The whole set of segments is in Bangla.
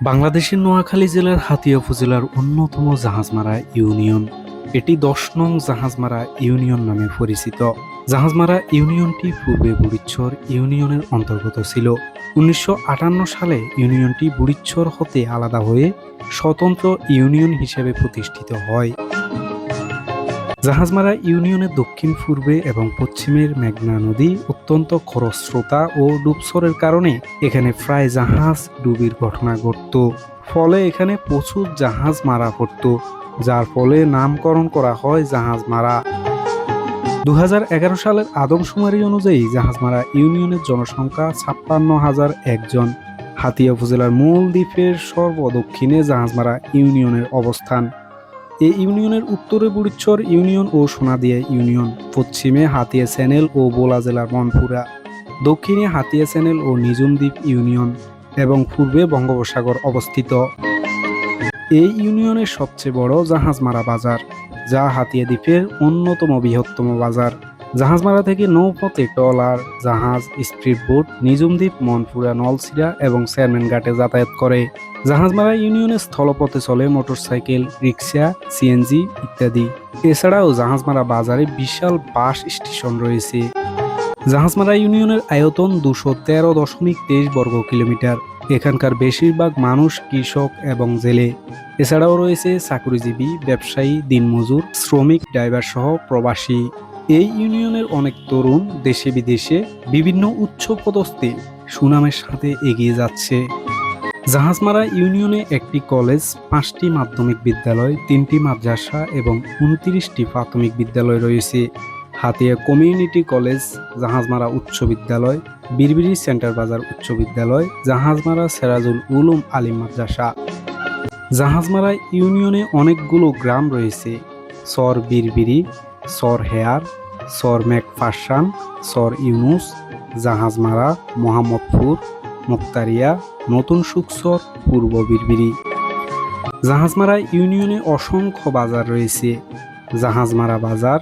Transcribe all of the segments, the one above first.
বাংলাদেশের নোয়াখালী জেলার হাতিয়া উপজেলার অন্যতম জাহাজমারা ইউনিয়ন। এটি দশ নং জাহাজমারা ইউনিয়ন নামে পরিচিত। জাহাজমারা ইউনিয়নটি পূর্বে বুড়িচ্ছর ইউনিয়নের অন্তর্গত ছিল। উনিশশো আটান্ন সালে ইউনিয়নটি বুড়িচ্ছর হতে আলাদা হয়ে স্বতন্ত্র ইউনিয়ন হিসেবে প্রতিষ্ঠিত হয়। জাহাজমারা ইউনিয়নের দক্ষিণ, পূর্বে এবং পশ্চিমের মেঘনা নদী অত্যন্ত খরস্রোতা ও ডুবসরের কারণে এখানে প্রায় জাহাজ ডুবির ঘটনা ঘটত। ফলে এখানে প্রচুর জাহাজ মারা পড়ত, যার ফলে নামকরণ করা হয় জাহাজ মারা দু হাজার এগারো সালের আদমশুমারি অনুযায়ী জাহাজমারা ইউনিয়নের জনসংখ্যা ছাপ্পান্ন হাজার একজন। হাতিয়া উপজেলার মূল দ্বীপের সর্বদক্ষিণে জাহাজমারা ইউনিয়নের অবস্থান। এই ইউনিয়নের উত্তরে বুড়িচ্ছর ইউনিয়ন ও সোনাদিয়া ইউনিয়ন, পশ্চিমে হাতিয়া চ্যানেল ও বোলা জেলার মনপুরা, দক্ষিণে হাতিয়া চ্যানেল ও নিজুমদ্বীপ ইউনিয়ন এবং পূর্বে বঙ্গোপসাগর অবস্থিত। এই ইউনিয়নের সবচেয়ে বড় জাহাজমারা বাজার, যা হাতিয়া দ্বীপের অন্যতম বৃহত্তম বাজার। জাহাজমারা থেকে নৌপথে ট্রলার, জাহাজ স্ট্রিট বোট নিজুমদ্বীপ মনপুরা নলছিরা এবং চেয়ারম্যান ঘাটে যাতায়াত করে। জাহাজমারা ইউনিয়নের স্থলপথে চলে মোটরসাইকেল, রিক্সা, সিএনজি ইত্যাদি। এছাড়াও জাহাজমারা বাজারে বিশাল বাস স্টেশন রয়েছে। জাহাজমারা ইউনিয়নের আয়তন দুশো তেরো দশমিক তেইশ বর্গ কিলোমিটার। এখানকার বেশিরভাগ মানুষ কৃষক এবং জেলে। এছাড়াও রয়েছে চাকরিজীবী, ব্যবসায়ী, দিনমজুর, শ্রমিক, ড্রাইভার সহ প্রবাসী। এই ইউনিয়নের অনেক তরুণ দেশে বিদেশে বিভিন্ন উচ্চ পদস্থে সুনামের সাথে এগিয়ে যাচ্ছে। জাহাজমারা ইউনিয়নে একটি কলেজ, পাঁচটি মাধ্যমিক বিদ্যালয়, তিনটি মাদ্রাসা এবং উনত্রিশটি প্রাথমিক বিদ্যালয় রয়েছে। হাতিয়া কমিউনিটি কলেজ, জাহাজমারা উচ্চ বিদ্যালয়, বিরবিরি সেন্টার বাজার উচ্চ বিদ্যালয়, জাহাজমারা সেরাজুল উলুম আলিম মাদ্রাসা। জাহাজমারা ইউনিয়নে অনেকগুলো গ্রাম রয়েছে। সর বিরবিরি সর হেয়ার, সর মেকফাসান সর ইউনুস জাহাজমারা মোহাম্মদপুর, মুক্তারিয়া, নতুন সুকসর পূর্ব বিরবিরি। জাহাজমারা ইউনিয়নে অসংখ্য বাজার রয়েছে। জাহাজমারা বাজার,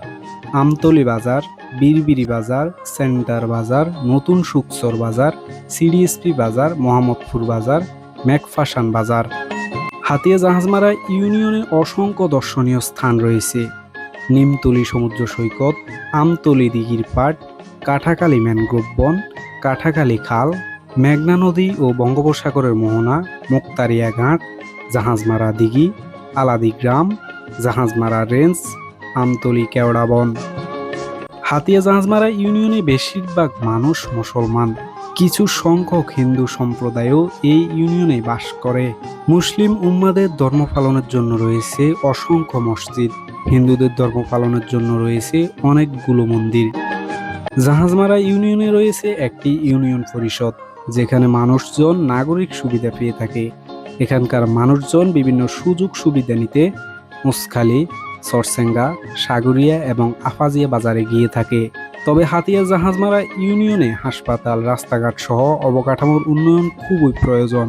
আমতলি বাজার, বিরবিরি বাজার, সেন্টার বাজার, নতুন সুকসর বাজার, সিডিএসপি বাজার, মোহাম্মদপুর বাজার ম্যাকফাসান বাজার। হাতিয়া জাহাজমারা ইউনিয়নে অসংখ্য দর্শনীয় স্থান রয়েছে। নিমতলি সমুদ্র সৈকত, আমতলি দিঘির পাট কাঠাকালি ম্যানগ্রোভ বন কাঠাকালি খাল, মেঘনা নদী ও বঙ্গোপসাগরের মোহনা, মুক্তারিয়া ঘাট, জাহাজমারা দিঘি, আলাদি গ্রাম, জাহাজমারা রেঞ্জ আমতলি কেওড়া বন। হাতিয়া জাহাজমারা ইউনিয়নে বেশিরভাগ মানুষ মুসলমান। কিছু সংখ্যক হিন্দু সম্প্রদায়ও এই ইউনিয়নে বাস করে। মুসলিম উম্মাদের ধর্ম পালনের জন্য রয়েছে অসংখ্য মসজিদ হিন্দুদের ধর্ম পালনের জন্য রয়েছে অনেকগুলো মন্দির। জাহাজমারা ইউনিয়নে রয়েছে একটি ইউনিয়ন পরিষদ, যেখানে মানুষজন নাগরিক সুবিধা পেয়ে থাকে। এখানকার মানুষজন বিভিন্ন সুযোগ সুবিধা নিতে মুসখালি, সরসেঙ্গা, সাগরিয়া এবং আফাজিয়া বাজারে গিয়ে থাকে। তবে হাতিয়া জাহাজমারা ইউনিয়নে হাসপাতাল, রাস্তাঘাট সহ অবকাঠামোর উন্নয়ন খুবই প্রয়োজন।